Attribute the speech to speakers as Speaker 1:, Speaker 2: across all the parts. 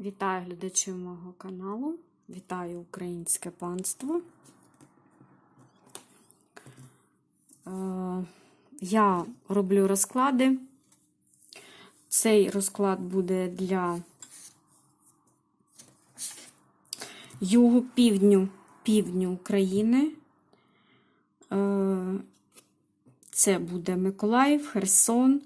Speaker 1: Вітаю глядачів мого каналу. Вітаю українське панство. Е, Я роблю розклади. Цей розклад буде для югу півдню, півдню України. Е, Це буде Миколаїв, Херсон.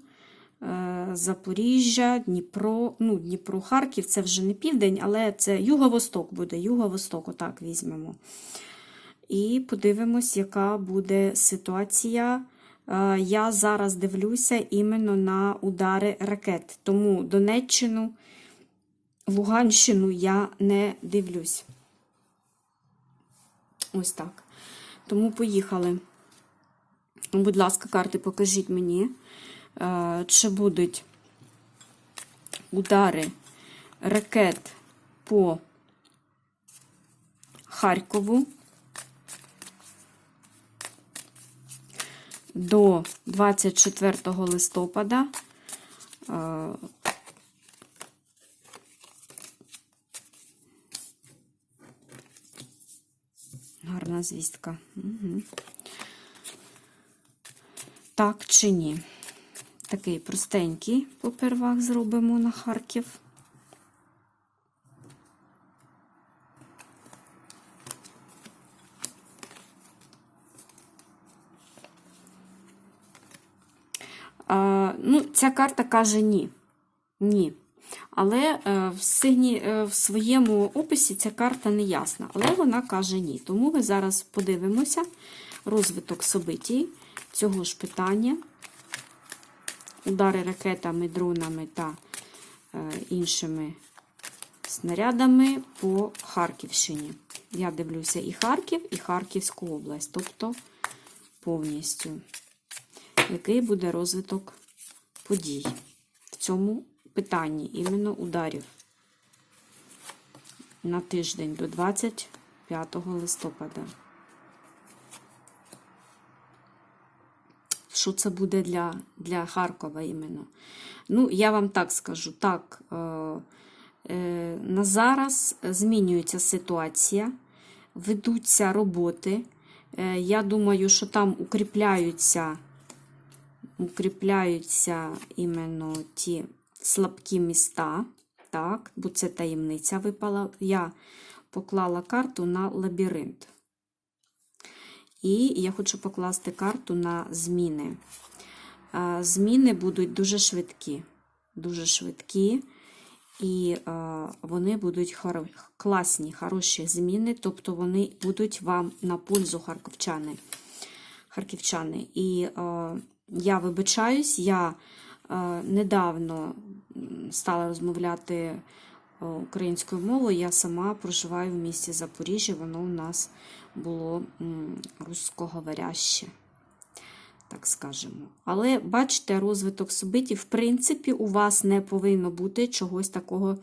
Speaker 1: Е, Запоріжжя, Дніпро, ну, Дніпро, Харків, це вже не південь, але це Юго-Восток буде, Юго-Восток, отак візьмемо. І подивимось, яка буде ситуація. Е, Я зараз дивлюся іменно на удари ракет. Тому Донеччину, Луганщину я не дивлюсь. Ось так. Тому поїхали. Будь ласка, карти, покажіть мені. Е, чи будуть удари ракет по Харкову до 24 листопада. Е, Гарна звістка. Угу. Так чи ні? Такий простенький попервах зробимо на Харків. А, ну, ця карта каже ні. Ні. Але е, в, сигні, е, в своєму описі ця карта не ясна. Але вона каже ні. Тому ми зараз подивимося розвиток собитій цього ж питання удари ракетами, дронами та е, іншими снарядами по Харківщині. Я дивлюся і Харків, і Харківську область, тобто повністю. Який буде розвиток подій в цьому питанні, іменно ударів на тиждень до 25 листопада. Що це буде для для Харкова іменно. Ну, я вам так скажу, так, е, е, на зараз змінюється ситуація, ведуться роботи. Е, я думаю, що там укріпляються, укріпляються іменно ті слабкі міста, так, бо це таємниця випала. Я поклала карту на лабіринт. І я хочу покласти карту на зміни. Зміни будуть дуже швидкі. Дуже швидкі, і вони будуть класні, хороші зміни, тобто вони будуть вам на пользу харківчани. харківчани. І я вибачаюсь, я недавно стала розмовляти українською мовою. Я сама проживаю в місті Запоріжжя, воно у нас було русскоговоряще, так скажемо. Але бачите, розвиток собиті, в принципі, у вас не повинно бути чогось такого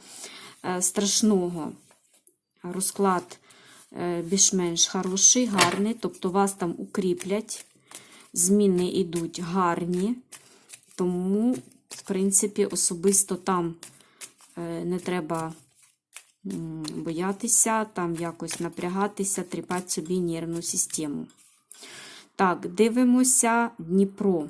Speaker 1: е, страшного. Розклад е, більш-менш хороший, гарний, тобто вас там укріплять, зміни йдуть гарні, тому, в принципі, особисто там е, не треба боятися, там якось напрягатися, тріпати собі нервну систему. Так, дивимося Дніпро.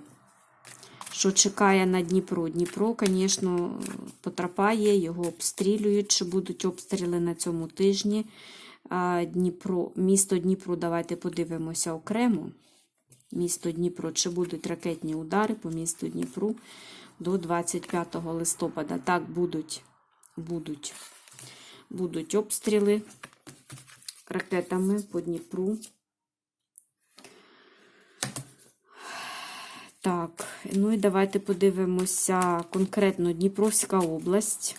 Speaker 1: Що чекає на Дніпро? Дніпро, звісно, потрапає, його обстрілюють, чи будуть обстріли на цьому тижні. Дніпро, Місто Дніпро, давайте подивимося окремо. Місто Дніпро, чи будуть ракетні удари по місту Дніпру до 25 листопада. Так, будуть. Будуть будуть обстріли ракетами по Дніпру. Так, ну і давайте подивимося конкретно Дніпровська область.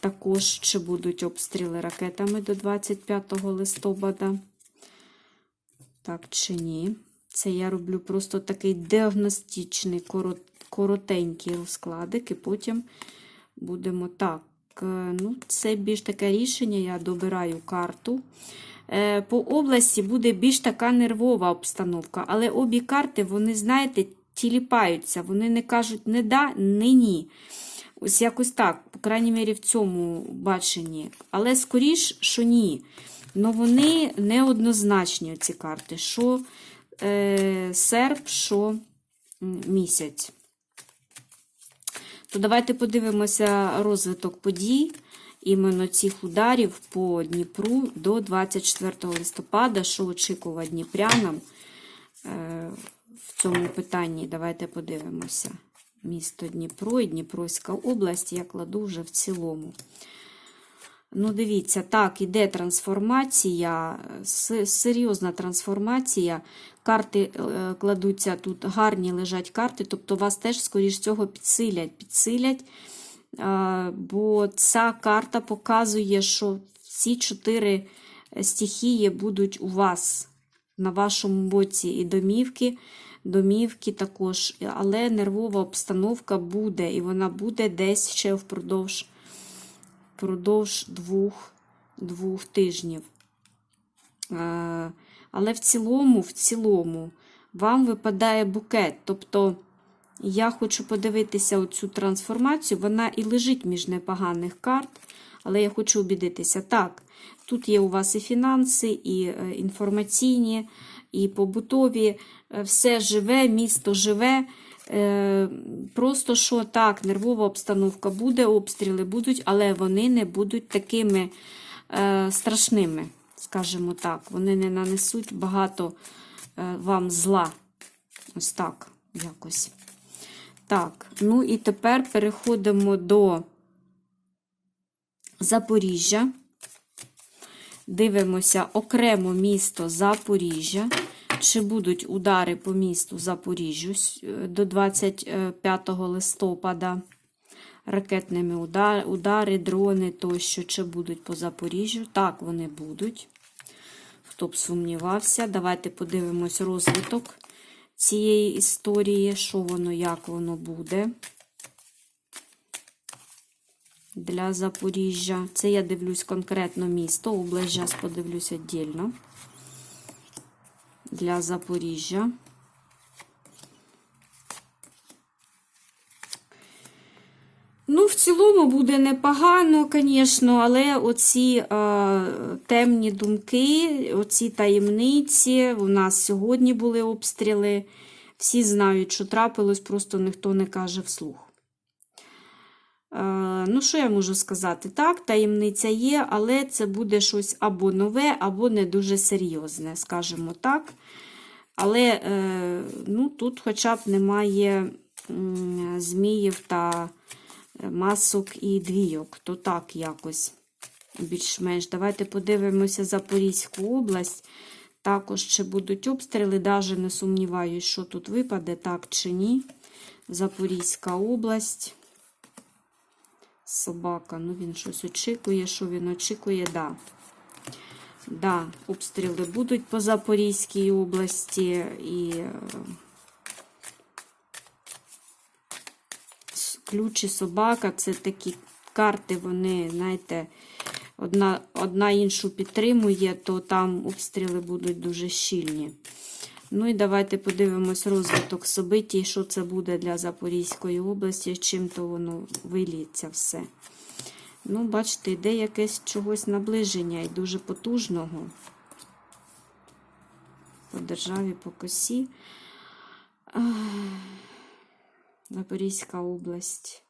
Speaker 1: Також чи будуть обстріли ракетами до 25 листопада. Так, чи ні. Це я роблю просто такий діагностичний, коротенький розкладик, і потім будемо так. Е, ну, Це більш таке рішення, я добираю карту. Е, по області буде більш така нервова обстановка, але обі карти, вони, знаєте, тіліпаються, вони не кажуть не да, не ні. Ось якось так, по крайній мірі, в цьому баченні. Але скоріш, що ні. Ну вони неоднозначні, ці карти. Що е, серп, що місяць. То давайте подивимося розвиток подій іменно цих ударів по Дніпру до 24 листопада, що очікувати дніпрянам е, в цьому питанні. Давайте подивимося. Місто Дніпро і Дніпровська область я кладу вже в цілому. Ну, дивіться, так, іде трансформація, серйозна трансформація. Карти е, кладуться тут, гарні лежать карти, тобто вас теж, скоріш цього, підсилять. підсилять е, бо ця карта показує, що всі чотири стихії будуть у вас на вашому боці і домівки, домівки також, але нервова обстановка буде, і вона буде десь ще впродовж впродовж двох, двох тижнів. Е, Але в цілому, в цілому, вам випадає букет. Тобто, я хочу подивитися оцю трансформацію. Вона і лежить між непоганих карт, але я хочу убідитися. Так, тут є у вас і фінанси, і е, інформаційні, і побутові, е, все живе, місто живе. Е, Просто що так, нервова обстановка буде, обстріли будуть, але вони не будуть такими е, страшними, скажімо так. Вони не нанесуть багато е, вам зла. Ось так, якось. Так, ну і тепер переходимо до Запоріжжя. Дивимося окремо місто Запоріжжя. Чи будуть удари по місту Запоріжжю е, до 25 листопада? Ракетними удари, удари, дрони тощо, чи будуть по Запоріжжю? Так, вони будуть. Хто б сумнівався, давайте подивимось розвиток цієї історії, що воно, як воно буде для Запоріжжя. Це я дивлюсь конкретно місто, область зараз подивлюсь віддільно. Для Запоріжжя. Ну, в цілому буде непогано, звісно, але оці е, темні думки, оці таємниці, у нас сьогодні були обстріли. Всі знають, що трапилось, просто ніхто не каже вслух. Е, ну, що я можу сказати? Так, таємниця є, але це буде щось або нове, або не дуже серйозне, скажімо так. Але е, ну, тут хоча б немає зміїв та е, масок і двійок, то так якось більш-менш. Давайте подивимося Запорізьку область. Також чи будуть обстріли, навіть не сумніваюсь, що тут випаде, так чи ні. Запорізька область. Собака, ну він щось очікує, що він очікує, да. Да, обстріли будуть по Запорізькій області і е, с- ключ і собака це такі карти, вони, знаєте, одна, одна іншу підтримує, то там обстріли будуть дуже щільні. Ну і давайте подивимось розвиток событій, що це буде для Запорізької області, чим то воно виліться все. Ну, бачите, йде якесь чогось наближення і дуже потужного. По державі, по косі. Запорізька область.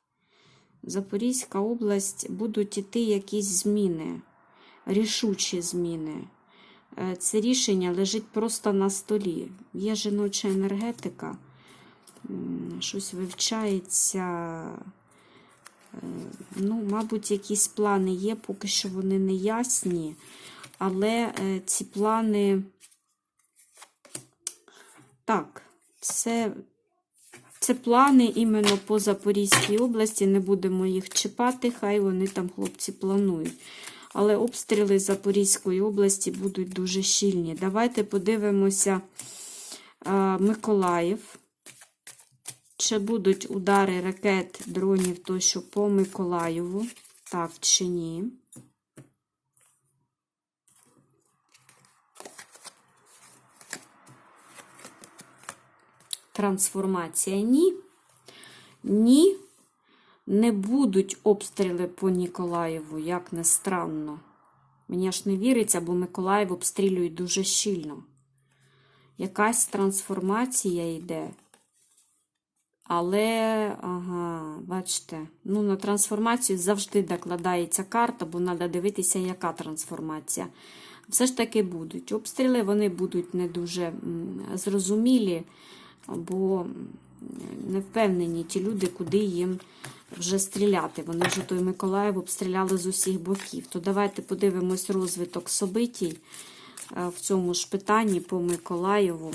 Speaker 1: Запорізька область будуть іти якісь зміни, рішучі зміни. Е, Це рішення лежить просто на столі. Є жіноча енергетика, щось вивчається. Е, Ну, мабуть, якісь плани є, поки що вони не ясні, але е, ці плани. Так, це, це плани іменно по Запорізькій області. Не будемо їх чіпати, хай вони там, хлопці, планують. Але обстріли Запорізької області будуть дуже щільні. Давайте подивимося е, Миколаїв. Чи будуть удари ракет, дронів тощо по Миколаєву? Так чи ні? Трансформація ні. Ні. Не будуть обстріли по Ніколаєву, як не странно. Мені аж не віриться, бо Миколаїв обстрілюють дуже щільно. Якась трансформація йде. Але, ага, бачите, ну на трансформацію завжди докладається карта, бо треба дивитися, яка трансформація. Все ж таки будуть. Обстріли вони будуть не дуже зрозумілі, бо не впевнені ті люди, куди їм вже стріляти. Вони вже той Миколаїв обстріляли з усіх боків. То давайте подивимось розвиток собитій е, в цьому ж питанні по Миколаєву.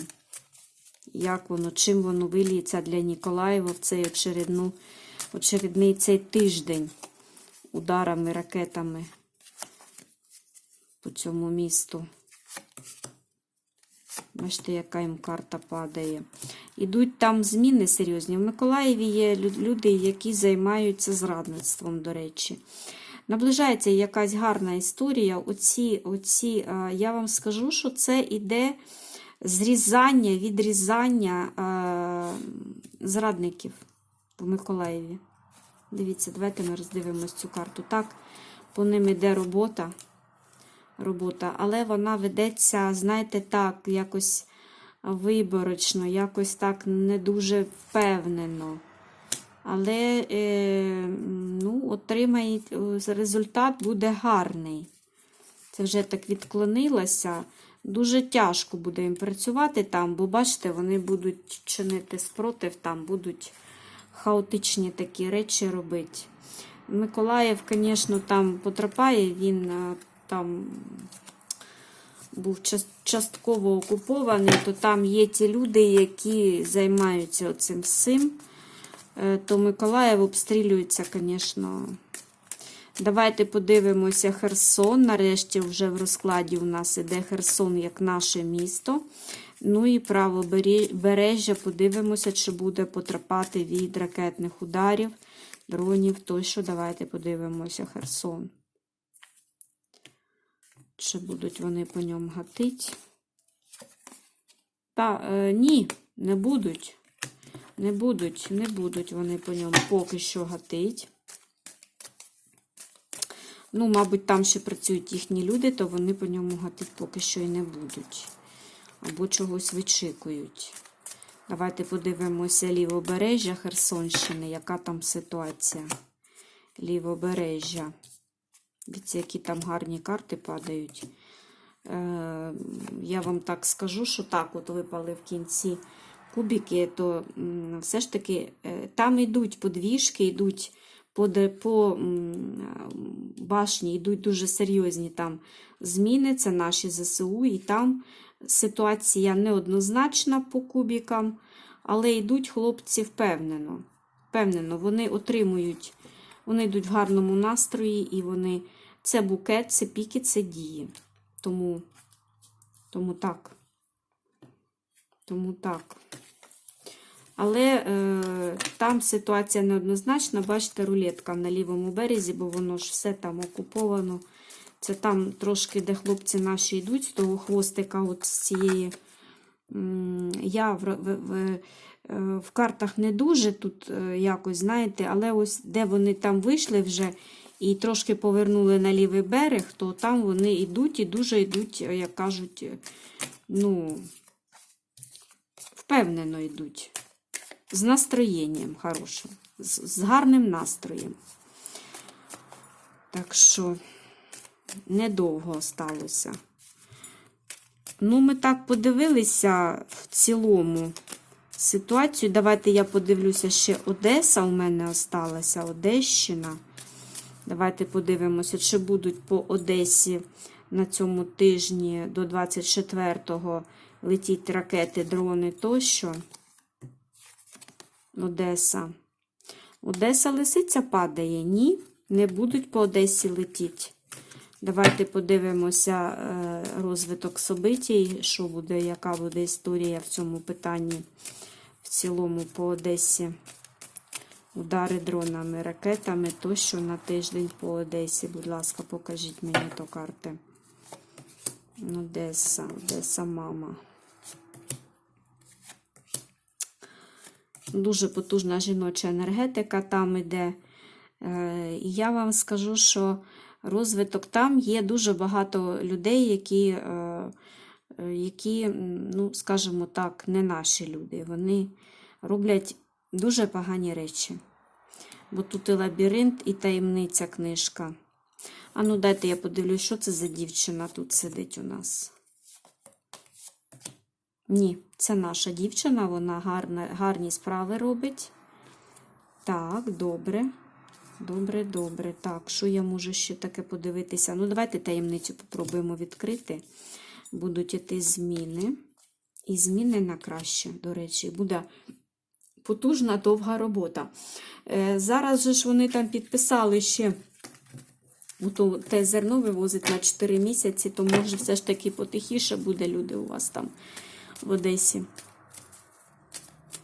Speaker 1: Як воно, чим воно виліється для Ніколаєва в цей очередну, очередний цей тиждень ударами, ракетами по цьому місту. Бачите, яка їм карта падає. Ідуть там зміни серйозні. В Миколаєві є люди, які займаються зрадництвом, до речі. Наближається якась гарна історія. Оці, оці, я вам скажу, що це іде зрізання, відрізання а, зрадників в Миколаєві. Дивіться, давайте ми роздивимось цю карту. Так, по ним іде робота робота, але вона ведеться, знаєте, так, якось виборочно, якось так не дуже впевнено. Але е, ну, отримає, е, результат буде гарний. Це вже так відклонилося. Дуже тяжко буде їм працювати там, бо бачите, вони будуть чинити спротив, там будуть хаотичні такі речі робити. Миколаїв, звісно, там потрапає, він е, там був частково окупований, то там є ті люди, які займаються цим всім. Е, То Миколаїв обстрілюється, звісно. Давайте подивимося Херсон. Нарешті вже в розкладі у нас іде Херсон як наше місто. Ну і правобережжя подивимося, чи буде потрапати від ракетних ударів, дронів тощо. Давайте подивимося Херсон. Чи будуть вони по ньому гатить? Та, е, ні, не будуть. Не будуть, не будуть вони по ньому поки що гатить. Ну, мабуть, там ще працюють їхні люди, то вони по ньому гатить поки що і не будуть. Або чогось вичікують. Давайте подивимося лівобережжя Херсонщини, яка там ситуація. Лівобережжя. Дивіться, які там гарні карти падають. Е, я вам так скажу, що так, от випали в кінці кубики, то все ж таки е, там йдуть подвіжки, йдуть по, по башні, йдуть дуже серйозні там зміни. Це наші ЗСУ, і там ситуація неоднозначна по кубікам, але йдуть хлопці впевнено. Впевнено, вони отримують, вони йдуть в гарному настрої, і вони це букет, це піки, це дії. Тому, тому так. Тому так. Але е, там ситуація неоднозначна. Бачите, рулетка на лівому березі, бо воно ж все там окуповано. Це там трошки, де хлопці наші йдуть, з того хвостика, от з цієї. Я в, в, в, е, в картах не дуже тут е, якось, знаєте, але ось де вони там вийшли вже і трошки повернули на лівий берег, то там вони йдуть і дуже йдуть, е, як кажуть, ну, впевнено йдуть. З настроєнням хорошим, з, з гарним настроєм. Так що недовго сталося. Ну, ми так подивилися в цілому ситуацію. Давайте я подивлюся ще Одеса. У мене осталася Одещина. Давайте подивимося, чи будуть по Одесі на цьому тижні до 24-го летіти ракети, дрони тощо. Одеса. Одеса лисиця падає? Ні, не будуть по Одесі летіти. Давайте подивимося е, розвиток собитій, що буде, яка буде історія в цьому питанні в цілому по Одесі. Удари дронами, ракетами, тощо на тиждень по Одесі. Будь ласка, покажіть мені то карти. Одеса, Одеса, мама. Дуже потужна жіноча енергетика там іде. Е, я вам скажу, що розвиток там є дуже багато людей, які, е, е, які ну, скажімо так, не наші люди. Вони роблять дуже погані речі. Бо тут і лабіринт, і таємниця книжка. А ну дайте я подивлюсь, що це за дівчина тут сидить у нас. Ні, це наша дівчина, вона гарна, гарні справи робить. Так, добре. Добре, добре. Так, що я можу ще таке подивитися? Ну, давайте таємницю попробуємо відкрити. Будуть іти зміни. І зміни на краще, до речі, буде потужна довга робота. Е, зараз же ж вони там підписали ще. Ото те зерно вивозить на 4 місяці, то може все ж таки потихіше буде люди у вас там в Одесі.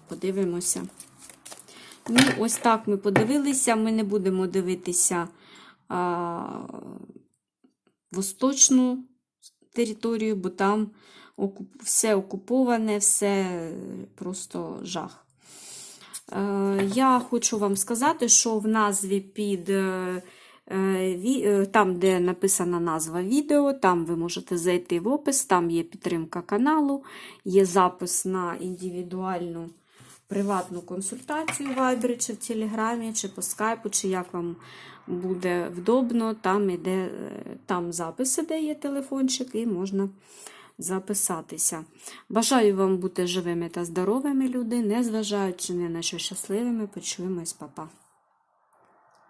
Speaker 1: Подивимося. Ну, ось так ми подивилися. Ми не будемо дивитися а, восточну територію, бо там все окуповане, все просто жах. Е, я хочу вам сказати, що в назві під е, е, там, де написана назва відео, там ви можете зайти в опис, там є підтримка каналу, є запис на індивідуальну приватну консультацію в Viber, чи в Телеграмі, чи по скайпу, чи як вам буде вдобно. Там іде е, там записи, де є телефончик, і можна записатися. Бажаю вам бути живими та здоровими люди, незважаючи ні на що щасливими. Почуємось, Па-па.